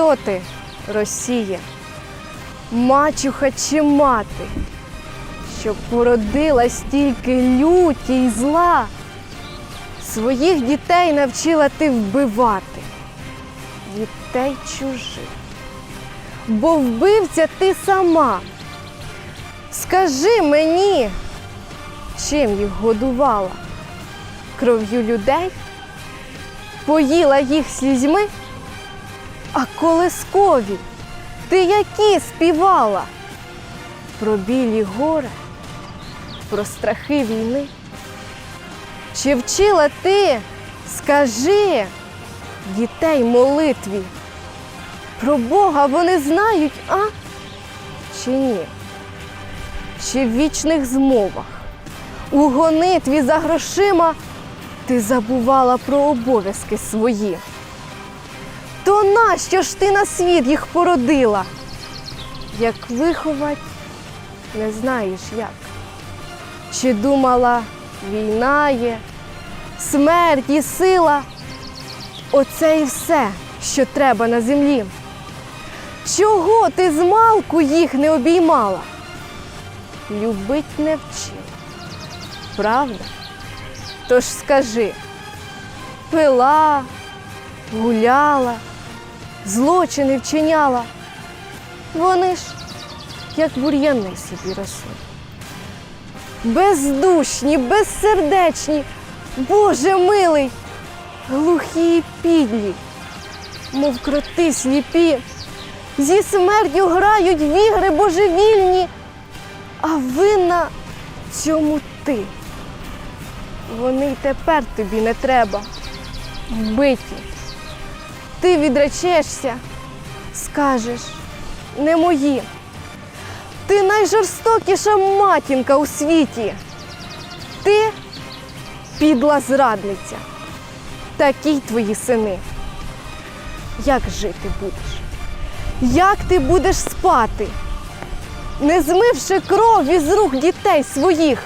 Хто ти, Росія? Мачуха чи мати, що породила стільки люті й зла? Своїх дітей навчила ти вбивати, дітей чужих. Бо вбивця ти сама. Скажи мені, чим їх годувала? Кров'ю людей? Поїла їх слізьми? А колискові ти які співала? Про білі гори, про страхи війни? Чи вчила ти, скажи, дітей молитві? Про Бога вони знають, а? Чи ні? Чи в вічних змовах, у гонитві за грошима ти забувала про обов'язки свої? То нащо ж ти на світ їх породила? Як виховать, не знаєш як. Чи думала, війна є, смерть і сила? Оце і все, що треба на землі. Чого ти з малку їх не обіймала? Любить не вчила. Правда? Тож скажи, пила, гуляла, злочини вчиняла. Вони ж, як бур'яни собі росли. Бездушні, безсердечні, Боже милий, глухі й підлі, мов кроти сліпі, зі смертю грають в ігри божевільні, а винна цьому ти. Вони й тепер тобі не треба. Вбиті. Ти відречешся, скажеш, не мої. Ти найжорстокіша матінка у світі. Ти підла зрадниця. Такі твої сини. Як жити будеш? Як ти будеш спати, не змивши крові з рук дітей своїх?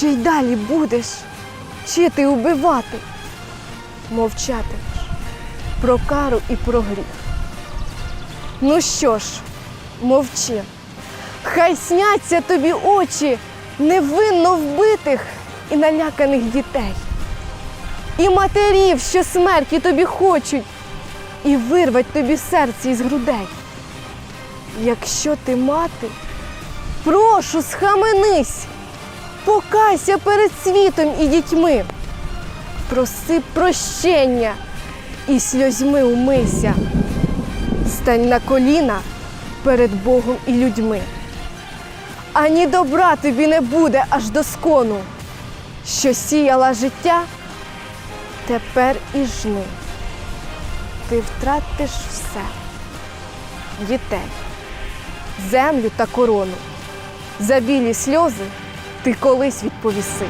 Чи й далі будеш вчити убивати? Мовчатимеш про кару і про гріх. Ну що ж, мовчи, хай сняться тобі очі невинно вбитих і наляканих дітей, і матерів, що смерті тобі хочуть, і вирвать тобі серце із грудей. Якщо ти мати, прошу, схаменись, покайся перед світом і дітьми, проси прощення і сльозьми умийся. Стань на коліна перед Богом і людьми. Ані добра тобі не буде аж до скону, що сіяла життя, тепер і жни. Ти втратиш все дітей, землю та корону. За білі сльози ти колись відповіси.